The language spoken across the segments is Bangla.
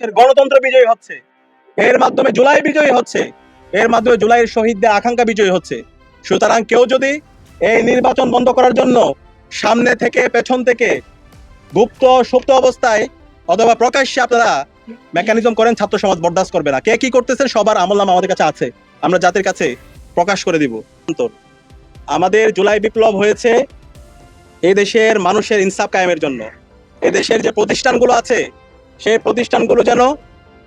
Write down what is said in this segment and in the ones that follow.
এর গণতন্ত্র বিজয়ী হচ্ছে। এর মাধ্যমে জুলাই বিজয়ী হচ্ছে। এর মাধ্যমে জুলাইয়ের শহীদদের আকাঙ্ক্ষা বিজয়ী হচ্ছে। সুতরাং কেউ যদি এই নির্বাচন বন্ধ করার জন্য সামনে থেকে, পেছন থেকে গুপ্ত, সুপ্ত অবস্থায় অথবা প্রকাশ্যে আপনারা মেকানিজম করেন, ছাত্র সমাজ বরদাস্ত করবে না। কে কি করতেছেন সবার আমল নাম আমাদের কাছে আছে। আমরা জাতির কাছে প্রকাশ করে দিব। আমাদের জুলাই বিপ্লব হয়েছে এই দেশের মানুষের ইনসাফ কায়েমের জন্য। এই দেশের যে প্রতিষ্ঠানগুলো আছে সেই প্রতিষ্ঠানগুলো যেন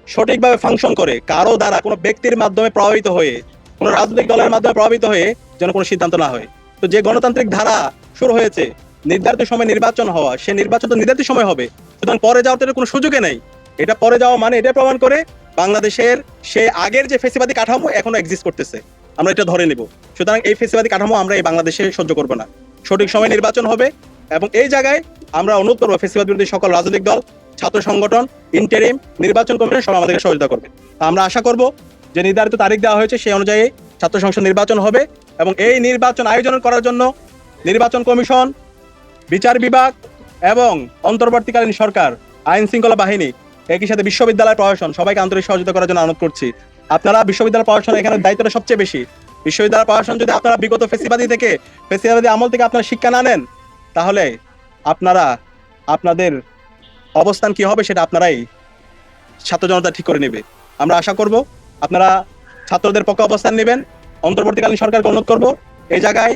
সঠিকভাবে ফাংশন করে। কারও দ্বারা কোনো ব্যক্তির মাধ্যমে প্রভাবিত হয়ে, কোনো রাজনৈতিক দলের মাধ্যমে প্রভাবিত হয়ে যেন কোনো সিদ্ধান্ত না হয়। তো যে গণতান্ত্রিক ধারা শুরু হয়েছে, নির্ধারিত সময় নির্বাচন হওয়া, সে নির্বাচন তো নির্ধারিত সময় হবে। সুতরাং পরে যাওয়ার তো কোনো সুযোগে নেই। এটা পরে যাওয়া মানে এটা প্রমাণ করে বাংলাদেশের সে আগের যে ফেসিবাদী কাঠামো এখনও এক্সিস্ট করতেছে। আমরা এটা ধরে নেব। সুতরাং এই ফেসিবাদী কাঠামো আমরা এই বাংলাদেশে সহ্য করব না। সঠিক সময় নির্বাচন হবে এবং এই জায়গায় আমরা অনুরোধ করব ফেসিবাদ বিরোধী সকল রাজনৈতিক দল ছাত্র সংগঠন ইন্টারিম নির্বাচন কমিশন, সব আমাদেরকে সহযোগিতা করবে। আমরা আশা করব যে নির্ধারিত তারিখ দেওয়া হয়েছে, সেই অনুযায়ী ছাত্র সংসদ নির্বাচন হবে এবং এই নির্বাচন আয়োজন করার জন্য নির্বাচন কমিশন, বিচার বিভাগ এবং অন্তর্বর্তীকালীন সরকার, আইন শৃঙ্খলা বাহিনী, একই সাথে বিশ্ববিদ্যালয় প্রশাসন সবাইকে আন্তরিক সহযোগিতা করার জন্য অনুরোধ করছি। আপনারা বিশ্ববিদ্যালয় প্রশাসন এখানে দায়িত্বটা সবচেয়ে বেশি। বিশ্ববিদ্যালয় প্রশাসন যদি আপনারা বিগত ফেসিবাদী থেকে, ফেসিবাদী আমল থেকে আপনারা শিক্ষা না নেন, তাহলে আপনারা আপনাদের অবস্থান কি হবে সেটা আপনারাই ছাত্র জনতা ঠিক করে নেবে। আমরা আশা করব আপনারা ছাত্রদের পক্ষে অবস্থান নেবেন। অন্তর্বর্তীকালীন সরকারকে অনুরোধ করব এই জায়গায়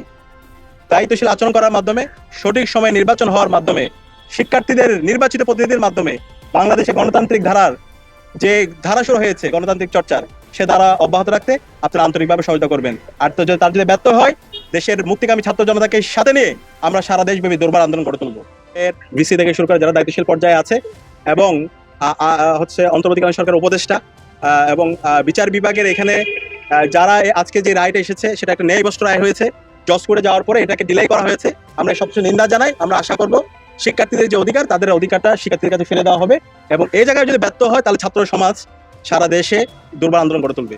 দায়িত্বশীল আচরণ করার মাধ্যমে, সঠিক সময়ে নির্বাচন হওয়ার মাধ্যমে, শিক্ষার্থীদের, নির্বাচিত প্রতিনিধির মাধ্যমে বাংলাদেশে গণতান্ত্রিক ধারার যে ধারা শুরু হয়েছে, গণতান্ত্রিক চর্চার, সে ধারা অব্যাহত রাখতে আপনারা আন্তরিকভাবে সহায়তা করবেন। আর তো যদি তার যদি ব্যর্থ হয়, দেশের মুক্তিকামী ছাত্র জনতাকে সাথে নিয়ে আমরা সারা দেশব্যাপী দুর্বার আন্দোলন করে তুলব। ভিসি থেকে শুরু করে যারা দায়িত্বশীল পর্যায়ে আছে এবং হচ্ছে অন্তর্বর্তীকালীন সরকার উপদেষ্টা এবং বিচার বিভাগের এখানে যারা আজকে যে রায়টা এসেছে সেটা একটা ন্যায় বস্তু রায় হয়েছে। জজ করে যাওয়ার পরে এটাকে ডিলাই করা হয়েছে। আমরা সবচেয়ে নিন্দা জানাই। আমরা আশা করব শিক্ষার্থীদের যে অধিকার তাদের অধিকারটা শিক্ষার্থীদের কাছে ফেলে দেওয়া হবে এবং এই জায়গায় যদি ব্যর্থ হয় তাহলে ছাত্র সমাজ সারা দেশে দুর্বল আন্দোলন গড়ে তুলবে।